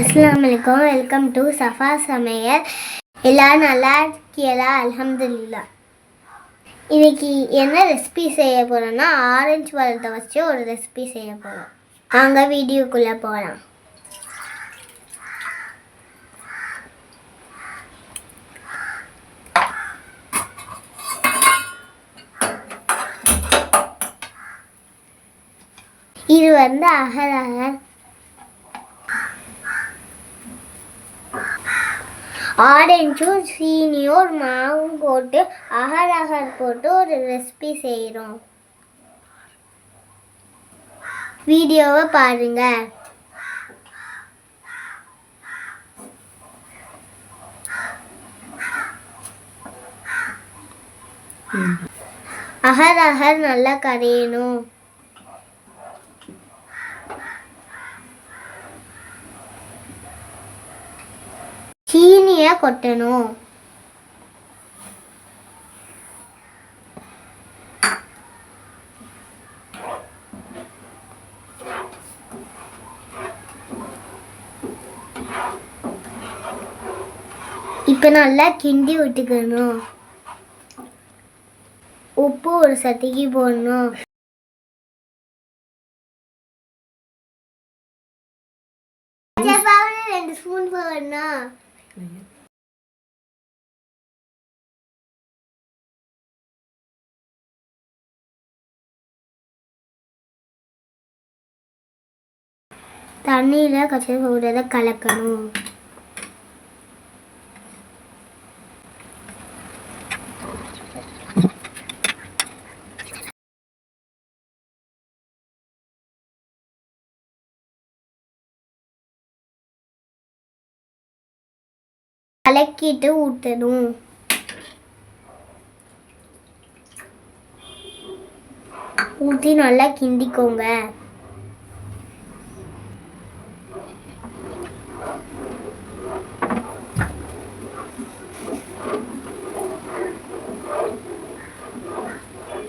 அஸ்லாம் வலைக்கம் welcome to Safa சமையல். எல்லாம் நல்லா இருக்கீங்களா? அலமதுல்லா இன்னைக்கு என்ன ரெசிபி செய்ய போகிறோன்னா ஆரஞ்சு பழத்தை வச்சு ஒரு ரெசிபி செய்ய போகிறோம் வாங்க வீடியோக்குள்ளே போகலாம் இது வந்து அகர் அகர். ஆரஞ்சும் சீனியும் மாவும் போட்டு அகர் அகர் போட்டு ஒரு ரெசிபி செய்கிறோம் வீடியோவை பாருங்க. அகர் அகர் நல்லா கரையணும். சீனியை கொட்டணும். இப்போ நல்லா கிண்டி விட்டுக்கணும். உப்பு ஒரு சட்டிக்கு போடணும். ரெண்டு ஸ்பூன் போடணும். தண்ணியில் கச்சரி பவுடரை கலக்கணும். கலக்கிட்டு ஊற்றணும் ஊற்றி நல்லா கிண்டிக்கோங்க.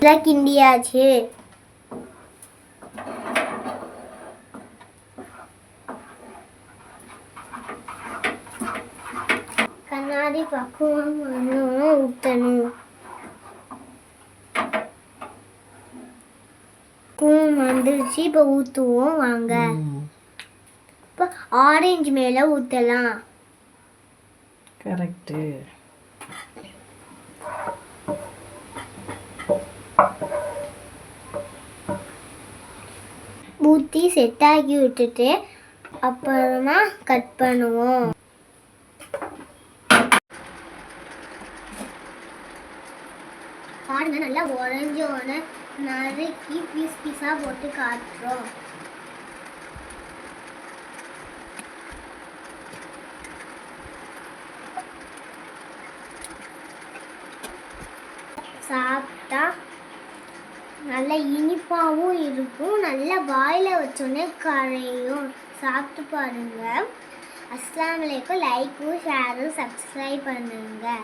நல்லா கிண்டியாச்சு கண்ணாடி பக்குவம் பண்ணணும் ஊற்றணும் பூம் வந்துருச்சு இப்போ ஊற்றுவோம் வாங்க இப்போ ஆரஞ்சு மேலே ஊற்றலாம் கரெக்டு ஊற்றி செட் ஆக்கி விட்டுட்டு அப்புறமா கட் பண்ணுவோம். பாருங்க நல்லா உடஞ்சோன நறுக்கி பீஸ் பீஸாக போட்டு காட்டுறோம். சாப்பிட்டா நல்ல இனிப்பாகவும் இருக்கும். நல்லா வாயில் வச்சோன்னே கரையும். சாப்பிட்டு பாருங்கள் அஸ்லாம் வலைக்கும் லைக்கும் ஷேரும் சப்ஸ்கிரைப் பண்ணுங்கள்